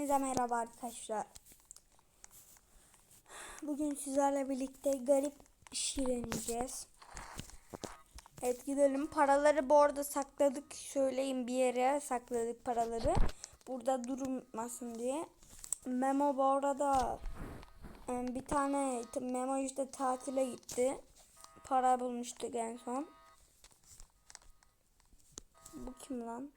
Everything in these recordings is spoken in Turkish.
Hepinize merhaba arkadaşlar. Bugün sizlerle birlikte garip şirinleyeceğiz. Evet gidelim. Paraları bu arada sakladık. Söyleyin bir yere sakladık paraları. Burada durmasın diye. Memo bu arada e, bir tane Memo işte tatile gitti. Para bulmuştuk en son. Bu kim lan?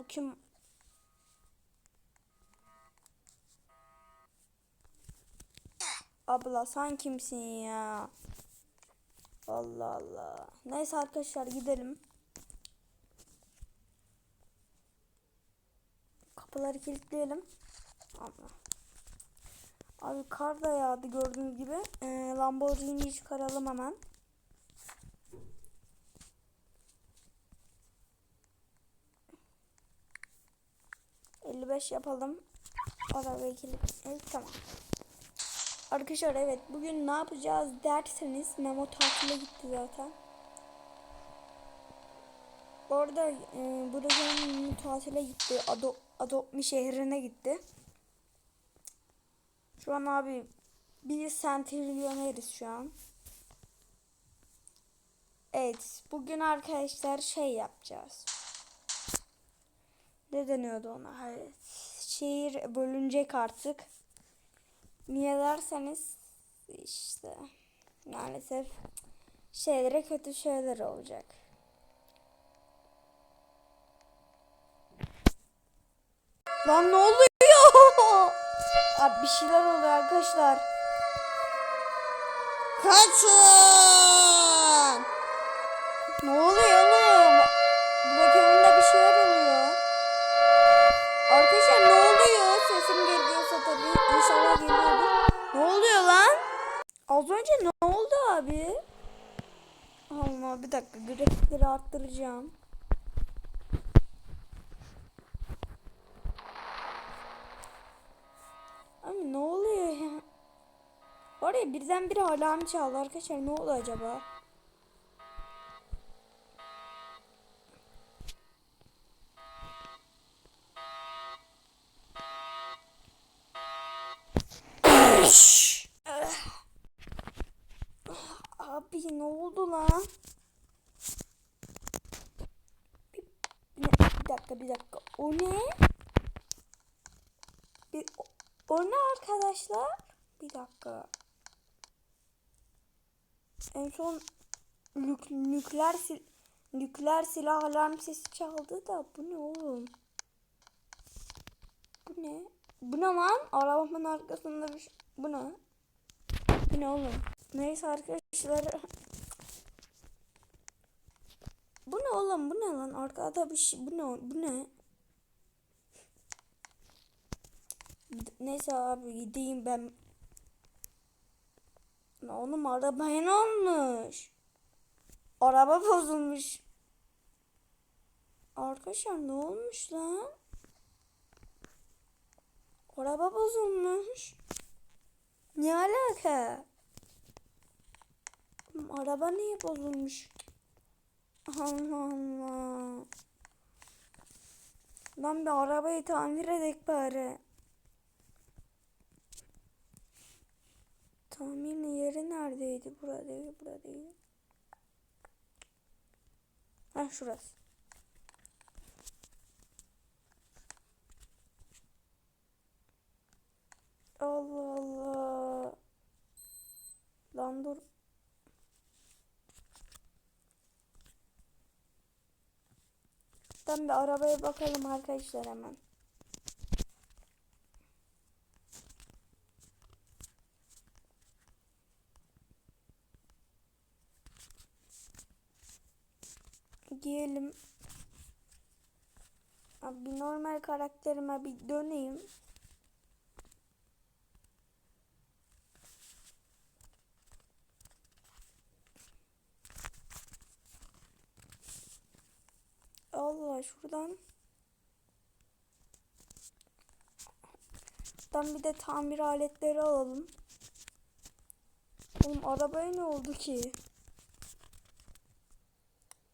Bu kim? Abla sen kimsin ya? Allah Allah. Neyse arkadaşlar gidelim. Kapıları kilitleyelim. Abi kar da yağdı gördüğünüz gibi. Ee, Lamborghini'yi çıkaralım hemen. ...55 yapalım. Arabayı kilit... Evet tamam. Arkadaşlar evet bugün ne yapacağız derseniz... ...Memo tatile gitti zaten. Orada e, Buracan tatile gitti. Ado Adopmi şehrine gitti. Şu an abi bir sentrilyoneriz şu an. Evet bugün arkadaşlar şey yapacağız. Ne deniyordu ona? Evet. Şehir bölünecek artık. Niye derseniz işte maalesef şeylere kötü şeyler olacak. Lan ne oluyor? Abi bir şeyler oluyor arkadaşlar. Kaçın! Ne oluyor Az önce ne oldu abi? Allah bir dakika grafikleri arttıracağım. Abi ne oluyor ya? Oraya birden bir alarm çaldı arkadaşlar. Ne oldu acaba? Abi ne oldu lan? Bir, bir, dakika bir dakika. O ne? Bir, o, o ne arkadaşlar? Bir dakika. En son nük, nükleer sil, nükleer silah alarm sesi çaldı da bu ne oğlum? Bu ne? Bu ne lan? Arabamın arkasında bir şey. Bu ne? Bu ne oğlum? Neyse arkadaşlar. Bu ne oğlum? Bu ne lan? Arkada bir şey. Bu ne? Bu ne? Neyse abi gideyim ben. Oğlum arabaya ne olmuş? Araba bozulmuş. Arkadaşlar ne olmuş lan? Araba bozulmuş. Ne alaka? Araba niye bozulmuş? Allah Allah. Lan bir arabayı tamir edek bari. Tamirin yeri neredeydi? Buradaydı, buradaydı. Ha şurası. Allah Allah. Lan dur. Tam bir arabaya bakalım arkadaşlar hemen. Giyelim. Abi normal karakterime bir döneyim. Allah şuradan. Şuradan bir de tamir aletleri alalım. Oğlum arabaya ne oldu ki?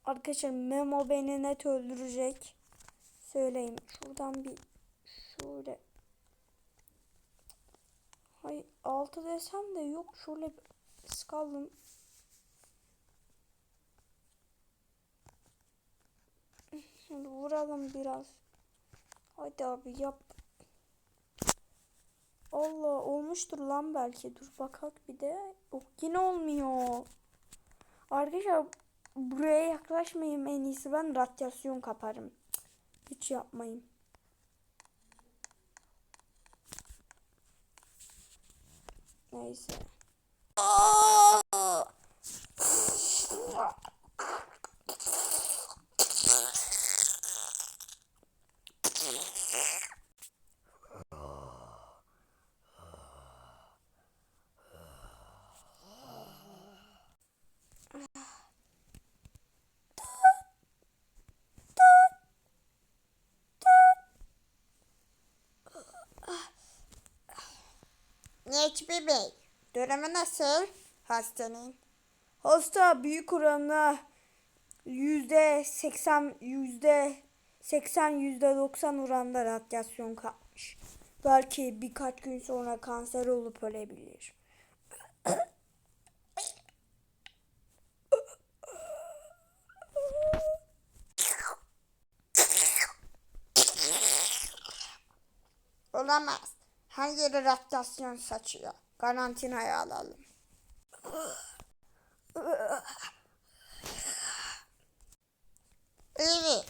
Arkadaşlar Memo beni net öldürecek. Söyleyeyim. Şuradan bir şöyle. Hay altı desem de yok. Şöyle bir vuralım biraz. Hadi abi yap. Allah olmuştur lan belki. Dur bakak bir de. Yok yine olmuyor. Arkadaşlar buraya yaklaşmayayım en iyisi ben radyasyon kaparım. Hiç yapmayın. Neyse. Necmi Bey, durumu nasıl hastanın? Hasta büyük oranla yüzde seksen yüzde seksen yüzde doksan oranda radyasyon kapmış. Belki birkaç gün sonra kanser olup ölebilir. Olamaz. Her yeri radyasyon saçıyor. Karantinaya alalım. Evet.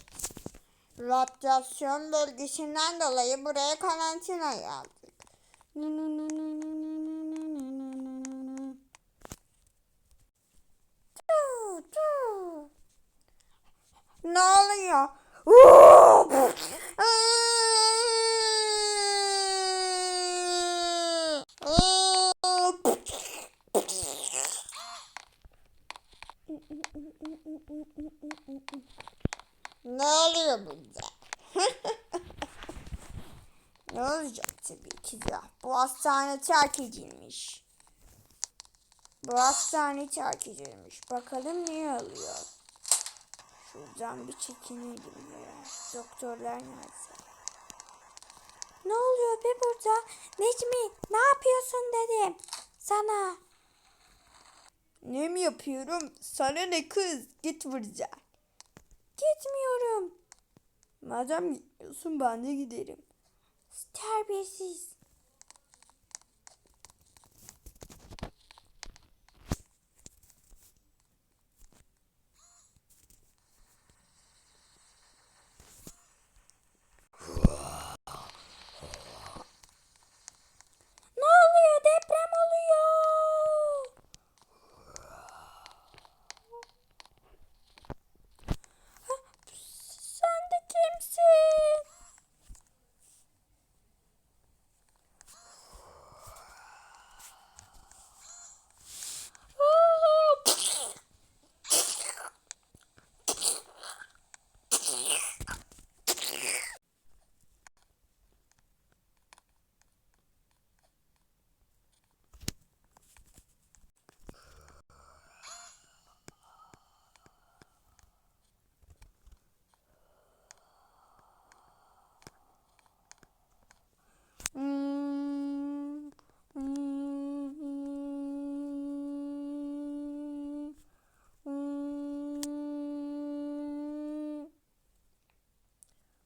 Radyasyon bölgesinden dolayı buraya karantinaya aldık. Ne oluyor? Burada? ne olacak tabii ki de. Bu hastane terk edilmiş. Bu hastane terk edilmiş. Bakalım ne oluyor? Şuradan bir çekinelim ya. Doktorlar nerede? Ne oluyor be burada? Necmi ne yapıyorsun dedim sana. Ne mi yapıyorum? Sana ne kız? Git vuracak. Gitmiyorum. Madem gidiyorsun ben de giderim. Terbiyesiz. Ne oluyor? Deprem oluyor. Ha, Sen de kimsin? Hmm, hmm, hmm, hmm,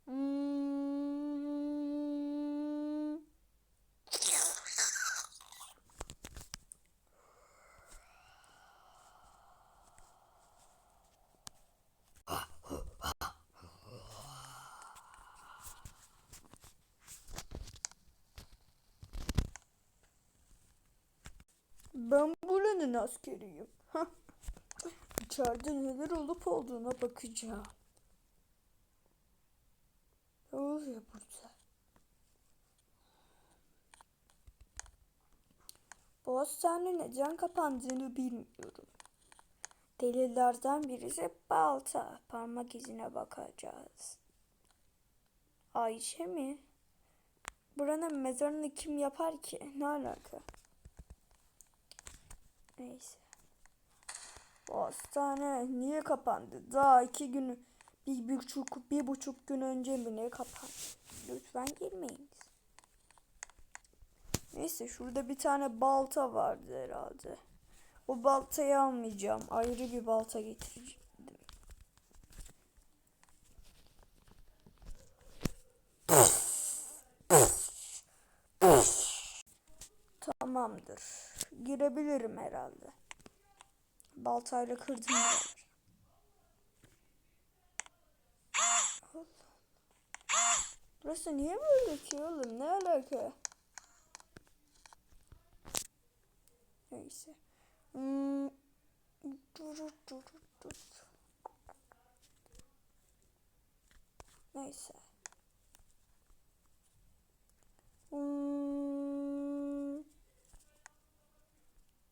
hmm. Ben askeriyim. İçeride neler olup olduğuna bakacağım. Ne oluyor burada? Bu hastane neden kapandığını bilmiyorum. Delillerden birisi balta. Parmak izine bakacağız. Ayşe mi? Buranın mezarını kim yapar ki? Ne alaka? Neyse. Bu hastane niye kapandı? Daha iki gün, bir, buçuk, bir buçuk gün önce mi ne kapandı? Lütfen girmeyiniz. Neyse şurada bir tane balta vardı herhalde. O baltayı almayacağım. Ayrı bir balta getireceğim. Tamamdır. Girebilirim herhalde. Baltayla kırdım. Burası niye böyle ki oğlum? Ne alaka? Neyse. Hmm. Dur, dur, dur. Neyse. Hmm.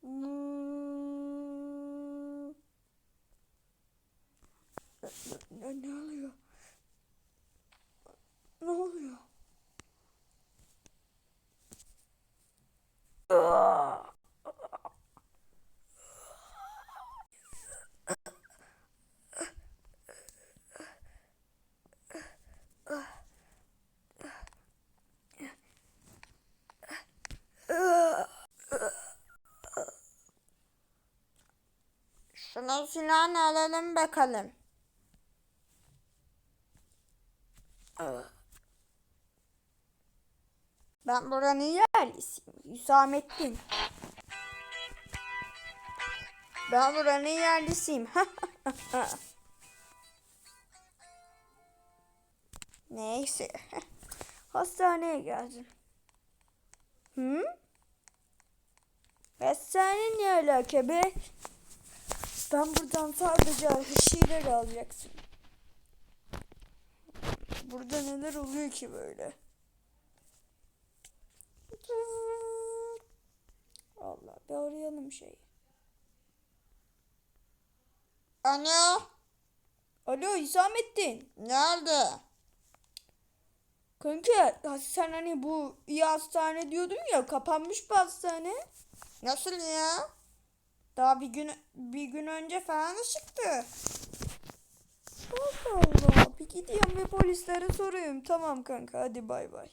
Hmm. Ne, ne oluyor? Ne oluyor? Aa! Şunun silahını alalım bakalım. Ben buranın yerlisiyim. Hüsamettin. Ben buranın yerlisiyim. Neyse. Hastaneye geldim. Hı? Hastane ne alaka be? Ben buradan sadece şeyler alacaksın. Burada neler oluyor ki böyle? Allah bir arayalım şeyi. Alo. Alo Hüsamettin. Ne oldu? Kanka sen hani bu iyi hastane diyordun ya kapanmış bu hastane. Nasıl ya? Daha bir gün bir gün önce falan çıktı. Allah Allah. Bir gidiyorum ve polislere soruyorum. Tamam kanka hadi bay bay.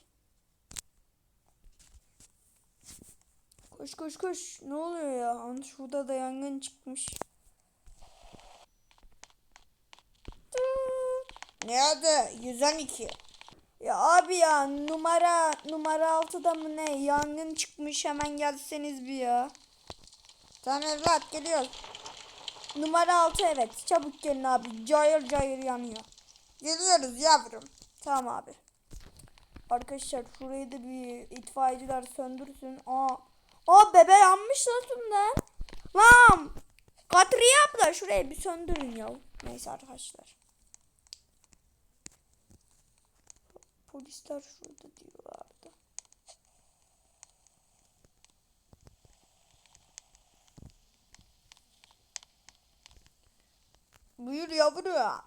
Koş koş koş. Ne oluyor ya? Şurada da yangın çıkmış. Ne oldu? 112. Ya abi ya numara numara 6'da mı ne? Yangın çıkmış hemen gelseniz bir ya. Tamam evlat geliyoruz. Numara 6 evet. Çabuk gelin abi. Cayır cayır yanıyor. Geliyoruz yavrum. Tamam abi. Arkadaşlar şurayı da bir itfaiyeciler söndürsün. Aa. Aa bebe yanmış lan. Lan. Katriye abla şurayı bir söndürün ya. Neyse arkadaşlar. Polisler şurada diyorlardı. Buyur yavrum.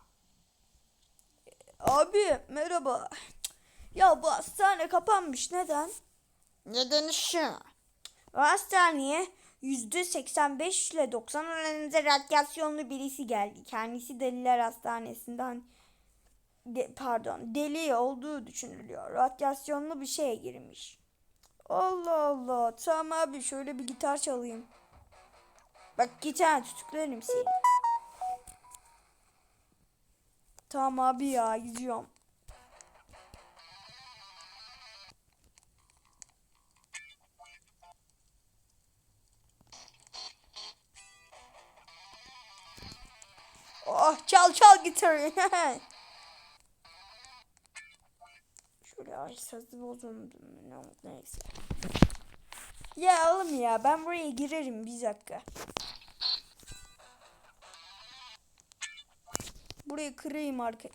Abi merhaba. Ya bu hastane kapanmış. Neden? Neden şu? O hastaneye %85 ile 90 oranında radyasyonlu birisi geldi. Kendisi Deliler Hastanesi'nden de- pardon deli olduğu düşünülüyor. Radyasyonlu bir şeye girmiş. Allah Allah. Tamam abi şöyle bir gitar çalayım. Bak gitar tutuklarım seni. Tamam abi ya gidiyorum. Oh çal çal gitarı. Şöyle ay sesi bozuldu. Ne oldu, Neyse. Ya oğlum ya ben buraya girerim bir dakika. Burayı kırayım arka.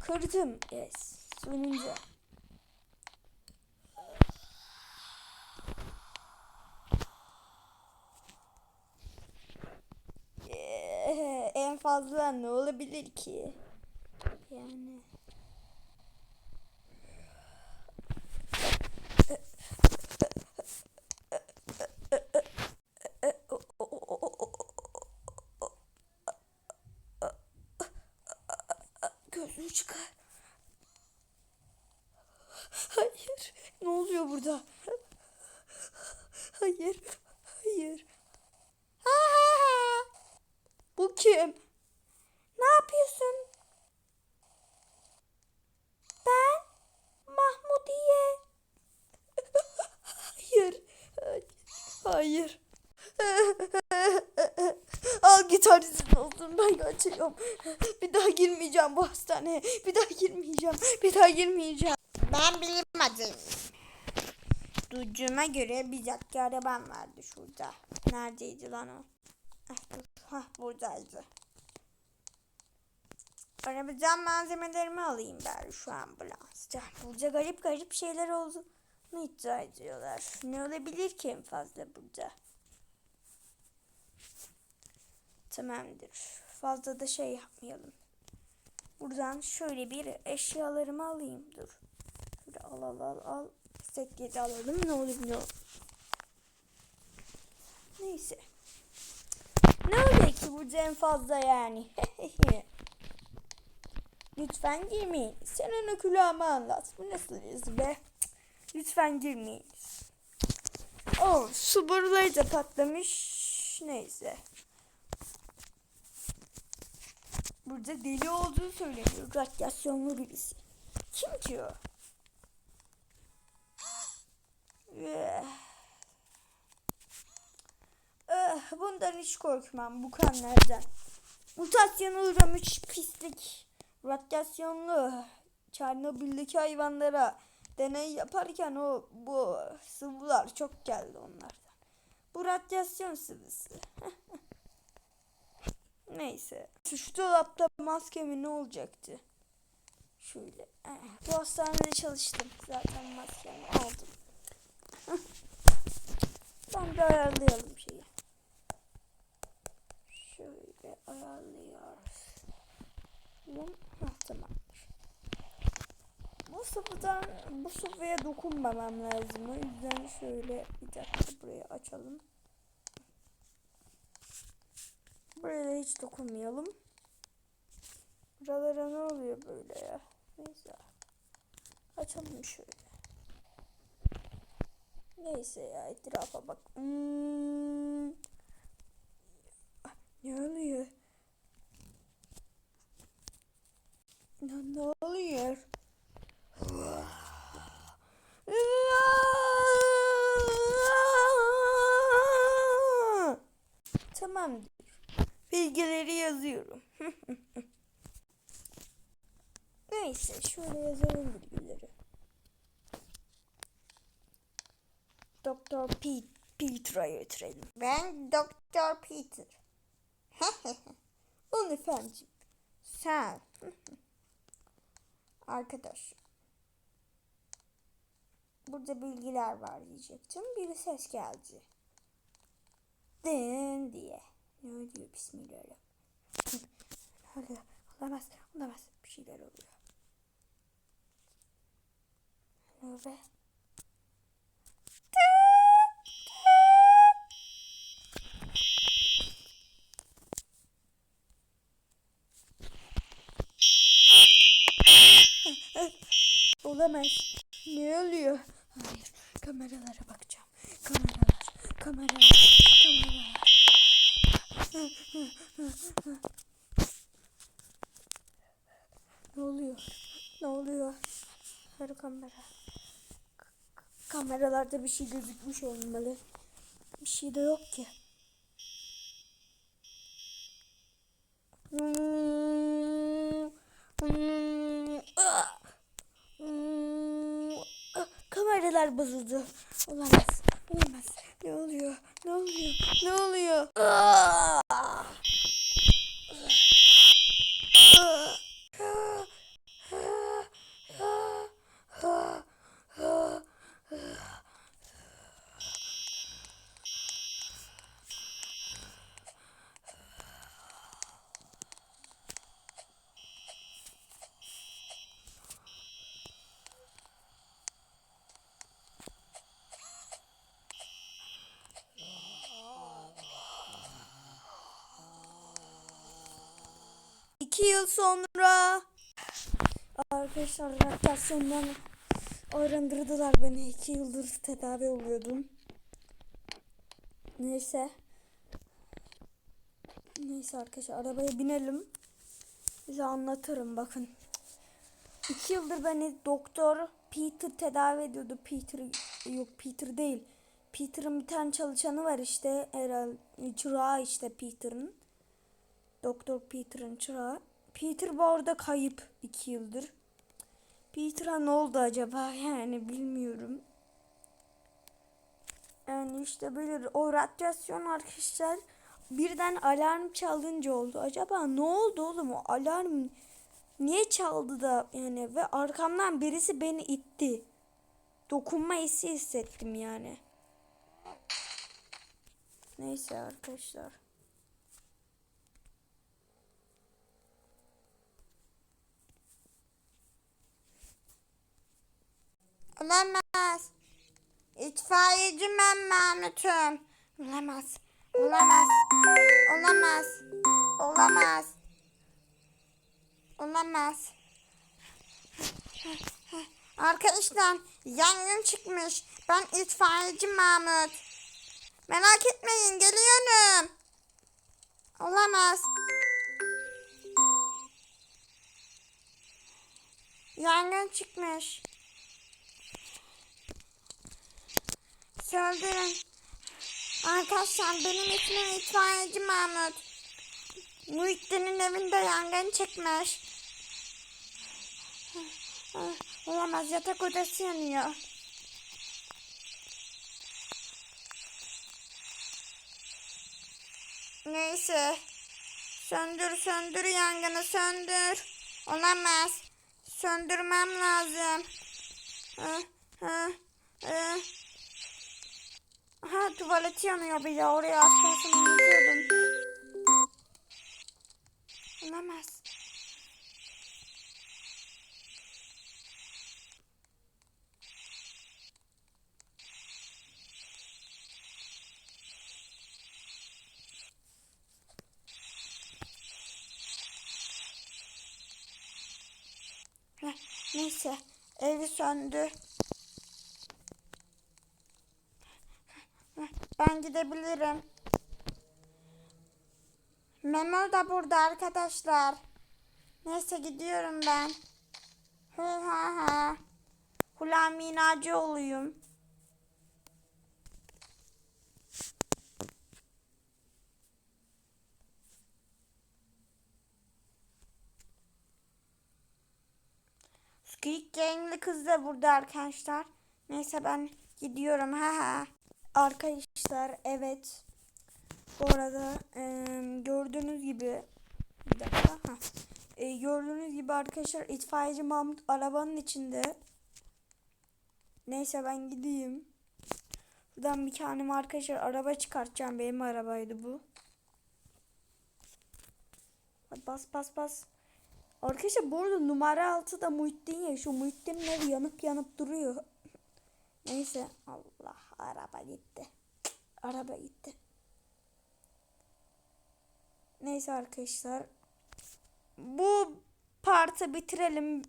Kırdım. Yes. Sonunca. Ee, en fazla ne olabilir ki? Yani. Gözünü çıkar. Hayır. Ne oluyor burada? Hayır. Ha, ha, ha. Bu kim? Ne yapıyorsun? Ben Mahmudiye. Hayır. Hayır. Al git harisin olsun ben kaçıyorum. Bir daha girmeyeceğim bu hastaneye. Bir daha girmeyeceğim. Bir daha girmeyeceğim. Ben bilim adamıyım. Duyduğuma göre bir dakika arabam vardı şurada. Neredeydi lan o? Ah, dur. Hah buradaydı. Arabadan malzemelerimi alayım ben şu ambulansta. Burada garip garip şeyler oldu. Ne iddia ediyorlar? Ne olabilir ki en fazla burada? Tamamdır. Fazla da şey yapmayalım. Buradan şöyle bir eşyalarımı alayım. Dur. Şöyle al al al al. Sekketi alalım. Ne olur olur. Neyse. Ne oluyor ki burada en fazla yani? Lütfen girmeyin. Sen ona külahıma anlat. Bu nasıl yazı be? Lütfen girmeyin. Oh, su boruları da patlamış. Neyse. Burada deli olduğu söyleniyor. Radyasyonlu birisi. Kim ki bundan hiç korkmam. Bu kanlardan. Mutasyona uğramış pislik. Radyasyonlu. Çernobil'deki hayvanlara deney yaparken o bu sıvılar çok geldi onlardan. Bu radyasyon sıvısı. Neyse. Şu dolapta maskemi ne olacaktı? Şöyle. eh, Bu hastanede çalıştım. Zaten maskemi aldım. Tam bir ayarlayalım şeyi. Şöyle ayarlıyoruz. Hah, tamamdır. Bu sıvıdan bu sıvıya dokunmamam lazım. O yüzden şöyle bir dakika burayı açalım. Buraya da hiç dokunmayalım. Buralara ne oluyor böyle ya? Neyse. Açalım şöyle. Neyse ya etrafa bak. Hmm. Ne oluyor? Ne, ne oluyor? Tamamdır. Bilgileri yazıyorum. Neyse şöyle yazalım bilgileri. Doktor Pete, Peter'a götürelim. Ben Doktor Peter. Olun efendim. Sen. Arkadaş. Burada bilgiler var diyecektim. Bir ses geldi. Den diye. Ne oluyor bismillahirrahmanirrahim. ne oluyor? Olamaz, olamaz. Bir şeyler oluyor. Ne oluyor be? Olamaz. Ne oluyor? Hayır. Kameralara bakacağım. Kameralar. Kameralar. Kameralar. ne oluyor? Ne oluyor? Her kamera. Kameralarda bir şey gözükmüş olmalı. Bir şey de yok ki. Hmm. Hmm. Ah. Hmm. Ah, Kameralar bozuldu. Olamaz. Olamaz. Ne oluyor? Ne oluyor? Ne oluyor? Ah. Ah. Ah. Ah. Ah. İki yıl sonra Arkadaşlar radyasyondan arındırdılar beni. iki yıldır tedavi oluyordum. Neyse. Neyse arkadaşlar arabaya binelim. Size anlatırım bakın. İki yıldır beni doktor Peter tedavi ediyordu. Peter yok Peter değil. Peter'ın bir tane çalışanı var işte herhalde çırağı işte Peter'ın. Doktor Peter'ın çırağı. Peter bu arada kayıp iki yıldır. Peter'a ne oldu acaba yani bilmiyorum. Yani işte böyle o radyasyon arkadaşlar birden alarm çalınca oldu. Acaba ne oldu oğlum o alarm niye çaldı da yani ve arkamdan birisi beni itti. Dokunma hissi hissettim yani. Neyse arkadaşlar. Olamaz. İtfaiyeci ben Mahmut'um. Olamaz. Olamaz. Olamaz. Olamaz. Olamaz. Arkadaşlar yangın çıkmış. Ben itfaiyeci Mahmut. Merak etmeyin geliyorum. Olamaz. Yangın çıkmış. Söndürün. Arkadaşlar benim ismim itfaiyeci Mahmut. Muhittin'in evinde yangın çıkmış. Olamaz yatak odası yanıyor. Neyse. Söndür söndür yangını söndür. Olamaz. Söndürmem lazım. Hı, hı, hı. Ha tuvalet yanıyor bir de oraya az kalsın unutuyordum. Olamaz. Neyse evi söndü. Ben gidebilirim. Memo da burada arkadaşlar. Neyse gidiyorum ben. Hı ha ha. Hulami Nacioğlu'yum. Squid Game'li kız da burada arkadaşlar. Neyse ben gidiyorum ha ha. Arkadaşlar evet. Bu arada eee, gördüğünüz gibi bir dakika. Ha. E, gördüğünüz gibi arkadaşlar itfaiyeci Mahmut arabanın içinde. Neyse ben gideyim. Buradan bir kendime arkadaşlar araba çıkartacağım. Benim arabaydı bu. Hadi bas bas bas. Arkadaşlar bu arada numara 6'da Muhittin ya. Şu Muhittin'in evi yanıp yanıp duruyor. Neyse. Allah araba gitti. Araba gitti. Neyse arkadaşlar. Bu partı bitirelim.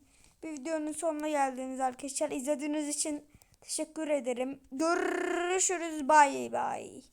Bir videonun sonuna geldiniz arkadaşlar. İzlediğiniz için teşekkür ederim. Görüşürüz. Bay bay.